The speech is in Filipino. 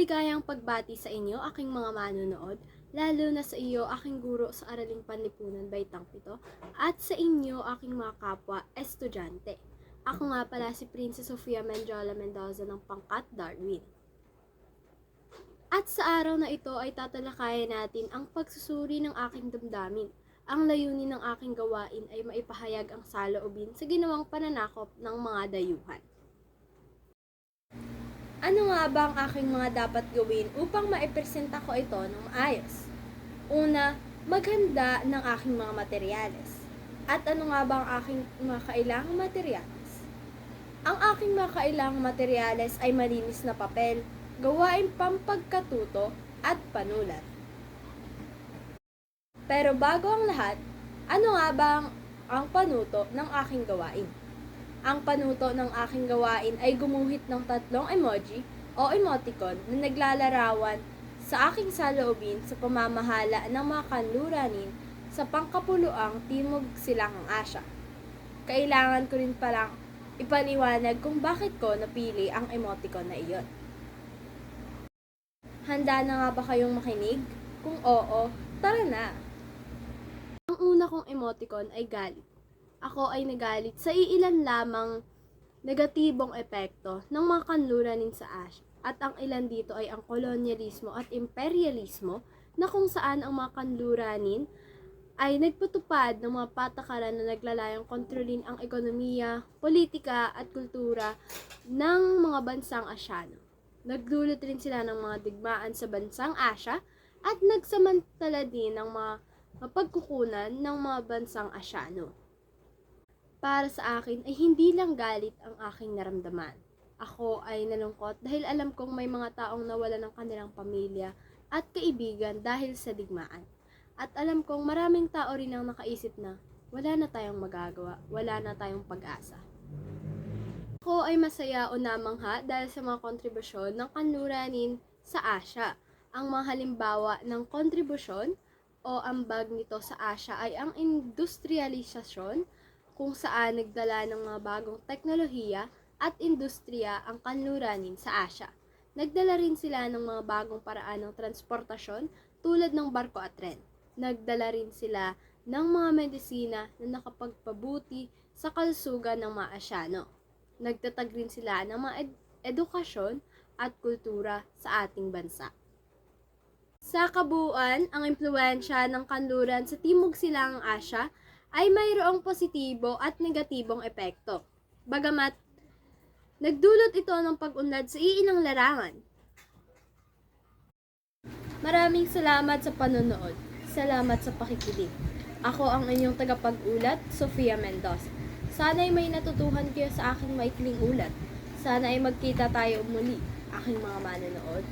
Maligayang pagbati sa inyo, aking mga manonood, lalo na sa iyo, aking guro sa Araling Panlipunan Baitang Pito, at sa inyo, aking mga kapwa, estudyante. Ako nga pala si Princess Sofia Menjola Mendoza ng Pangkat Darwin. At sa araw na ito ay tatalakayan natin ang pagsusuri ng aking damdamin. Ang layunin ng aking gawain ay maipahayag ang saloobin sa ginawang pananakop ng mga dayuhan. Ano nga ba ang aking mga dapat gawin upang maipresenta ko ito ng maayos? Una, maghanda ng aking mga materyales. At ano nga ba ang aking mga kailangang materyales? Ang aking mga kailangang materyales ay malinis na papel, gawain pampagkatuto at panulat. Pero bago ang lahat, ano nga ba ang, ang panuto ng aking gawain? Ang panuto ng aking gawain ay gumuhit ng tatlong emoji o emoticon na naglalarawan sa aking saloobin sa pamamahala ng mga kanluranin sa pangkapuluang Timog Silangang Asya. Kailangan ko rin palang ipaliwanag kung bakit ko napili ang emoticon na iyon. Handa na nga ba kayong makinig? Kung oo, tara na! Ang una kong emoticon ay galit. Ako ay nagalit sa iilan lamang negatibong epekto ng mga kanluranin sa Asia at ang ilan dito ay ang kolonyalismo at imperialismo na kung saan ang mga kanluranin ay nagpatupad ng mga patakaran na naglalayong kontrolin ang ekonomiya, politika at kultura ng mga bansang Asyano. Nagdulot rin sila ng mga digmaan sa bansang Asya at nagsamantala din ng mga mapagkukunan ng mga bansang Asyano. Para sa akin ay hindi lang galit ang aking naramdaman. Ako ay nalungkot dahil alam kong may mga taong nawala ng kanilang pamilya at kaibigan dahil sa digmaan. At alam kong maraming tao rin ang nakaisip na wala na tayong magagawa, wala na tayong pag-asa. Ako ay masaya o namangha dahil sa mga kontribusyon ng kanluranin sa Asya. Ang mga halimbawa ng kontribusyon o ambag nito sa Asya ay ang industrialisasyon, kung saan nagdala ng mga bagong teknolohiya at industriya ang kanluranin sa Asya. Nagdala rin sila ng mga bagong paraan ng transportasyon tulad ng barko at tren. Nagdala rin sila ng mga medisina na nakapagpabuti sa kalusugan ng mga Asyano. Nagtatag rin sila ng mga ed- edukasyon at kultura sa ating bansa. Sa kabuuan, ang impluensya ng kanluran sa Timog Silangang Asya ay mayroong positibo at negatibong epekto. Bagamat nagdulot ito ng pag-unlad sa iilang larangan. Maraming salamat sa panonood. Salamat sa pakikinig. Ako ang inyong tagapag-ulat, Sofia Mendoza. Sana'y may natutuhan kayo sa aking maikling ulat. Sana ay magkita tayo muli, aking mga manonood.